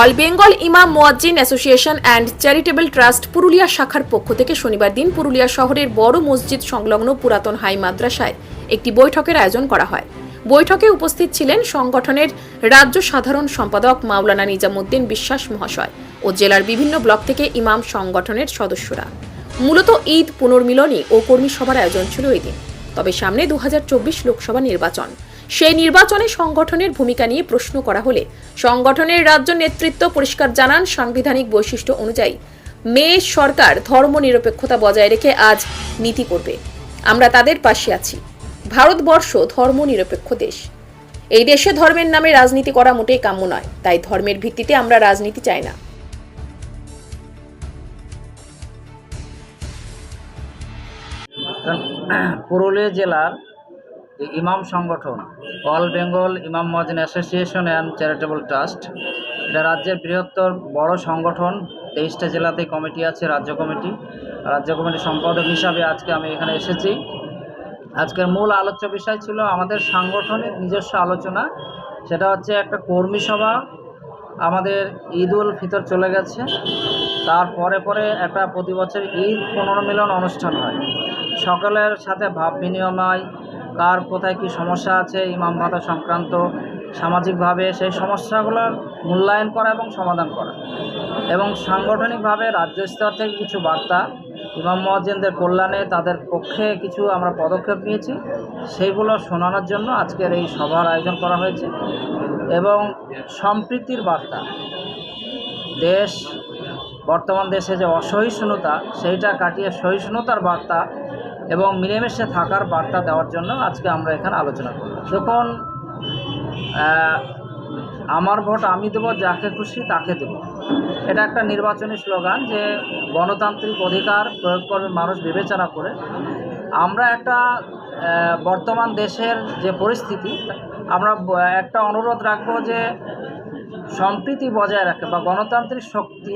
All Bengal imam muezzin association and charitable trust Purulia শাখার পক্ষ থেকে শনিবার দিন পুরুলিয়া শহরের বড় মসজিদ সংলগ্ন পুরাতন হাই মাদ্রাসায় একটি বৈঠকের আয়োজন করা হয়। বৈঠকে উপস্থিত ছিলেন সংগঠনের রাজ্য সাধারণ সম্পাদক মাওলানা নিজামুদ্দিন বিশ্বাস মহাশয় ও জেলার বিভিন্ন ব্লক থেকে ইমাম সংগঠনের সদস্যরা। মূলত ঈদ পুনর্মিলনী ও কর্মী সভার আয়োজন ছিল এই দিন। তবে সামনে দু হাজার চব্বিশ লোকসভা নির্বাচন। সেই নির্বাচনে সংগঠনের ভূমিকা নিয়ে প্রশ্ন করা হলে সংগঠনের রাজ্য নেতৃত্ব পরিষ্কার জানান সাংবিধানিক বৈশিষ্ট্য অনুযায়ী, মে সরকার ধর্মনিরপেক্ষতা বজায় রেখে আজ নীতি করবে। আমরা তাদের পাশে আছি। ভারতবর্ষ ধর্মনিরপেক্ষ দেশ। এই দেশে ধর্মের নামে রাজনীতি করা মোটেই কাম্য নয়, তাই ধর্মের ভিত্তিতে আমরা রাজনীতি চাই না। পুরুলিয়া জেলার যে ইমাম সংগঠন, অল বেঙ্গল ইমাম মহাজন অ্যাসোসিয়েশন অ্যান্ড চ্যারিটেবল ট্রাস্ট, এটা রাজ্যের বৃহত্তর বড় সংগঠন, তেইশটা জেলাতে কমিটি আছে, রাজ্য কমিটি। রাজ্য কমিটির সম্পাদক হিসাবে আজকে আমি এখানে এসেছি। আজকের মূল আলোচ্য বিষয় ছিল আমাদের সাংগঠনিক নিজস্ব আলোচনা। সেটা হচ্ছে একটা কর্মী সভা। আমাদের ঈদ উল ফিতর চলে গেছে। তার পরে পরে একটা প্রতি বছর ঈদ পুনর্মিলন অনুষ্ঠান হয়। সকলের সাথে ভাব বিনিময়, কার কোথায় কী সমস্যা আছে, ইমাম ভাতা সংক্রান্ত, সামাজিকভাবে সেই সমস্যাগুলোর মূল্যায়ন করা এবং সমাধান করা। এবং সাংগঠনিকভাবে রাজ্য স্তর থেকে কিছু বার্তা, ইমাম মহাজেনদের কল্যাণে তাদের পক্ষে কিছু আমরা পদক্ষেপ নিয়েছি, সেইগুলো শোনানোর জন্য আজকের এই সভার আয়োজন করা হয়েছে। এবং সম্প্রীতির বার্তা, দেশ বর্তমান দেশে যে অসহিষ্ণুতা, সেইটা কাটিয়ে সহিষ্ণুতার বার্তা এবং মিলেমিশে থাকার বার্তা দেওয়ার জন্য আজকে আমরা এখানে আলোচনা করব। যখন আমার ভোট আমি দেবো, যাকে খুশি তাকে দেব। এটা একটা নির্বাচনী স্লোগান যে গণতান্ত্রিক অধিকার প্রয়োগ করবে মানুষ বিবেচনা করে। আমরা একটা বর্তমান দেশের যে পরিস্থিতি, আমরা একটা অনুরোধ রাখব যে সম্প্রীতি বজায় রাখে বা গণতান্ত্রিক শক্তি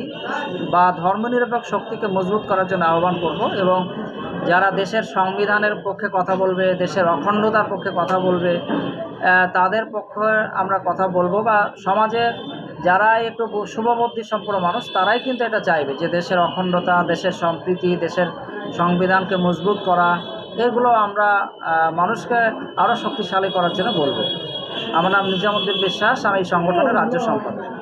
বা ধর্মনিরপেক্ষ শক্তিকে মজবুত করার জন্য আহ্বান করব এবং যারা দেশের সংবিধানের পক্ষে কথা বলবে, দেশের অখণ্ডতার পক্ষে কথা বলবে তাদের পক্ষে আমরা কথা বলব বা সমাজে যারা একটু শুভবুদ্ধি সম্পন্ন মানুষ, তারাই কিন্তু এটা চাইবে যে দেশের অখণ্ডতা, দেশের সম্প্রীতি, দেশের সংবিধানকে মজবুত করা, এগুলো আমরা মানুষকে আরও শক্তিশালী করার জন্য বলব। আমার নাম নিজামুদ্দিন বিশ্বাস আমি এই সংগঠনের রাজ্য সম্পাদক।